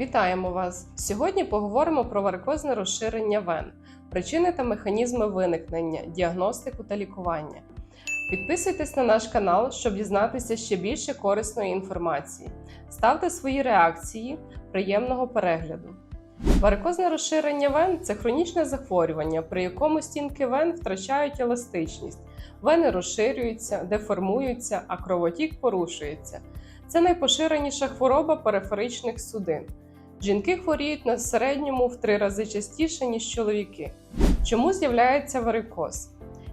Вітаємо вас! Сьогодні поговоримо про варикозне розширення вен, причини та механізми виникнення, діагностику та лікування. Підписуйтесь на наш канал, щоб дізнатися ще більше корисної інформації. Ставте свої реакції, приємного перегляду. Варикозне розширення вен це хронічне захворювання, при якому стінки вен втрачають еластичність, вени розширюються, деформуються, а кровотік порушується. Це найпоширеніша хвороба периферичних судин. Жінки хворіють на середньому в три рази частіше, ніж чоловіки. Чому з'являється варикоз?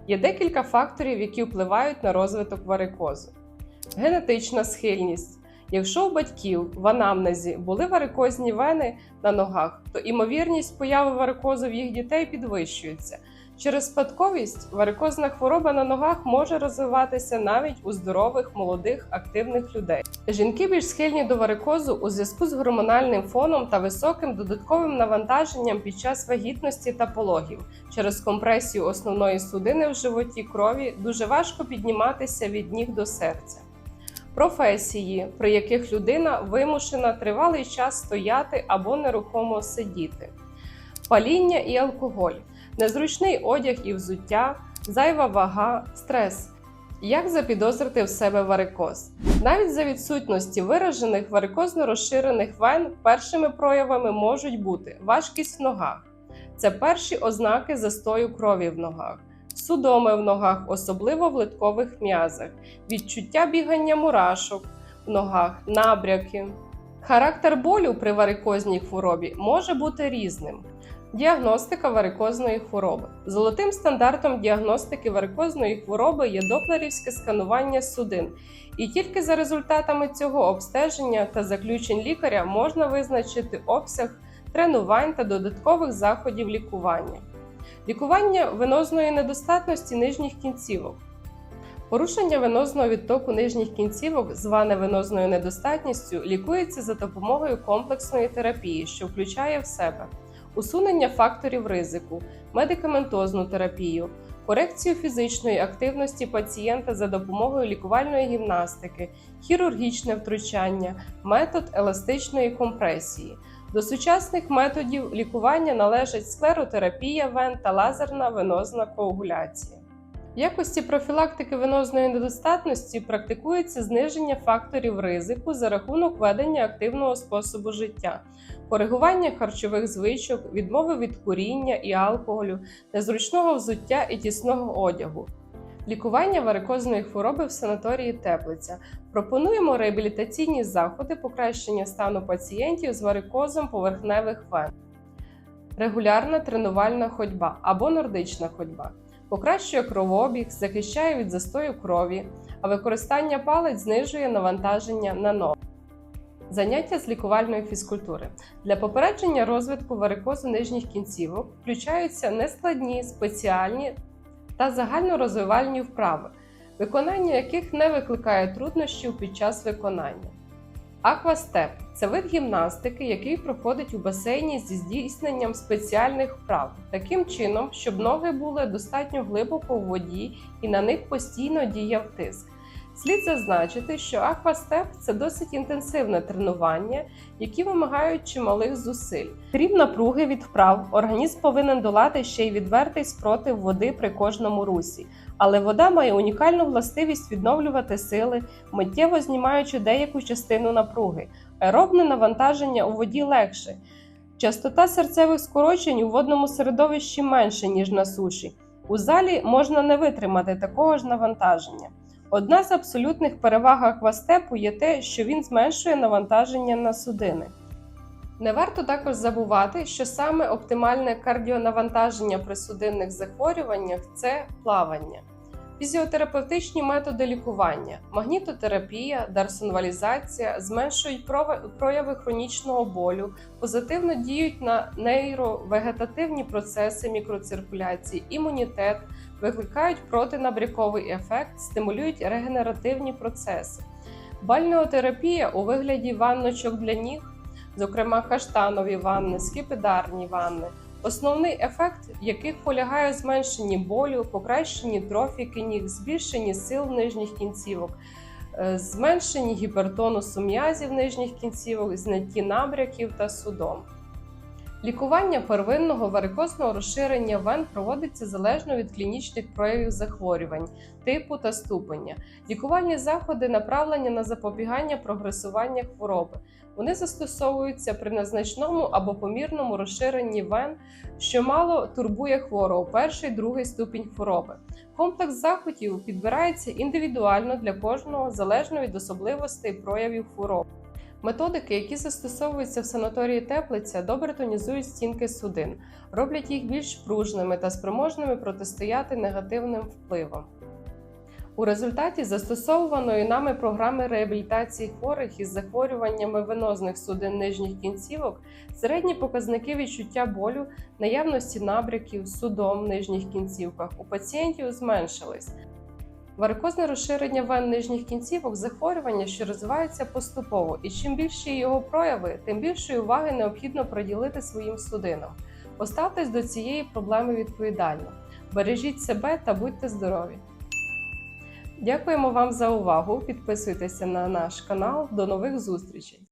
Є декілька факторів, які впливають на розвиток варикозу. Генетична схильність. Якщо у батьків в анамнезі були варикозні вени на ногах, то імовірність появи варикозу в їх дітей підвищується. Через спадковість варикозна хвороба на ногах може розвиватися навіть у здорових, молодих, активних людей. Жінки більш схильні до варикозу у зв'язку з гормональним фоном та високим додатковим навантаженням під час вагітності та пологів. Через компресію основної судини в животі крові дуже важко підніматися від ніг до серця. Професії, при яких людина вимушена тривалий час стояти або нерухомо сидіти, паління і алкоголь, незручний одяг і взуття, зайва вага, стрес. Як запідозрити в себе варикоз? Навіть за відсутності виражених варикозно розширених вен першими проявами можуть бути важкість в ногах. Це перші ознаки застою крові в ногах, судоми в ногах, особливо в литкових м'язах, відчуття бігання мурашок в ногах, набряки. Характер болю при варикозній хворобі може бути різним. Діагностика варикозної хвороби. Золотим стандартом діагностики варикозної хвороби є доплерівське сканування судин, і тільки за результатами цього обстеження та заключень лікаря можна визначити обсяг тренувань та додаткових заходів лікування. Лікування венозної недостатності нижніх кінцівок. Порушення венозного відтоку нижніх кінцівок, зване венозною недостатністю, лікується за допомогою комплексної терапії, що включає в себе усунення факторів ризику, медикаментозну терапію, корекцію фізичної активності пацієнта за допомогою лікувальної гімнастики, хірургічне втручання, метод еластичної компресії. До сучасних методів лікування належать склеротерапія вен та лазерна венозна коагуляція. В якості профілактики венозної недостатності практикується зниження факторів ризику за рахунок ведення активного способу життя, коригування харчових звичок, відмови від куріння і алкоголю, незручного взуття і тісного одягу. Лікування варикозної хвороби в санаторії Теплиця. Пропонуємо реабілітаційні заходи покращення стану пацієнтів з варикозом поверхневих вен, регулярна тренувальна ходьба або нордична ходьба. Покращує кровообіг, захищає від застою крові, а використання палець знижує навантаження на ноги. Заняття з лікувальної фізкультури для попередження розвитку варикозу нижніх кінцівок включаються нескладні, спеціальні та загальнорозвивальні вправи, виконання яких не викликає труднощів під час виконання. Аквастеп це вид гімнастики, який проходить у басейні зі здійсненням спеціальних вправ, таким чином, щоб ноги були достатньо глибоко в воді і на них постійно діяв тиск. Слід зазначити, що аквастеп це досить інтенсивне тренування, які вимагають чималих зусиль. Крім напруги від вправ, організм повинен долати ще й відвертий спротив води при кожному русі. Але вода має унікальну властивість відновлювати сили, миттєво знімаючи деяку частину напруги. Аеробне навантаження у воді легше. Частота серцевих скорочень у водному середовищі менше, ніж на суші. У залі можна не витримати такого ж навантаження. Одна з абсолютних переваг аквастепу є те, що він зменшує навантаження на судини. Не варто також забувати, що саме оптимальне кардіонавантаження при судинних захворюваннях це плавання. Фізіотерапевтичні методи лікування, магнітотерапія, дарсонвалізація зменшують прояви хронічного болю, позитивно діють на нейровегетативні процеси мікроциркуляції, імунітет, викликають протинабряковий ефект, стимулюють регенеративні процеси. Бальнеотерапія у вигляді ванночок для ніг, зокрема каштанові ванни, скіпідарні ванни. Основний ефект яких полягає в зменшенні болю, покращенні трофіки ніг, збільшенні сил нижніх кінцівок, е, зменшення гіпертонусу м'язів нижніх кінцівок, зняття набряків та судом. Лікування первинного варикозного розширення вен проводиться залежно від клінічних проявів захворювань, типу та ступеня. Лікувальні заходи направлені на запобігання прогресування хвороби. Вони застосовуються при незначному або помірному розширенні вен, що мало турбує хворого перший другий ступінь хвороби. Комплекс заходів підбирається індивідуально для кожного залежно від особливостей проявів хвороби. Методики, які застосовуються в санаторії теплиця, добре тонізують стінки судин, роблять їх більш пружними та спроможними протистояти негативним впливам. У результаті застосовуваної нами програми реабілітації хворих із захворюваннями венозних судин нижніх кінцівок середні показники відчуття болю, наявності набряків, судом в нижніх кінцівках у пацієнтів зменшились. Варикозне розширення вен нижніх кінцівок захворювання, що розвивається поступово, і чим більші його прояви, тим більшої уваги необхідно приділити своїм судинам. Поставтесь до цієї проблеми відповідально. Бережіть себе та будьте здорові! Дякуємо вам за увагу. Підписуйтеся на наш канал. До нових зустрічей!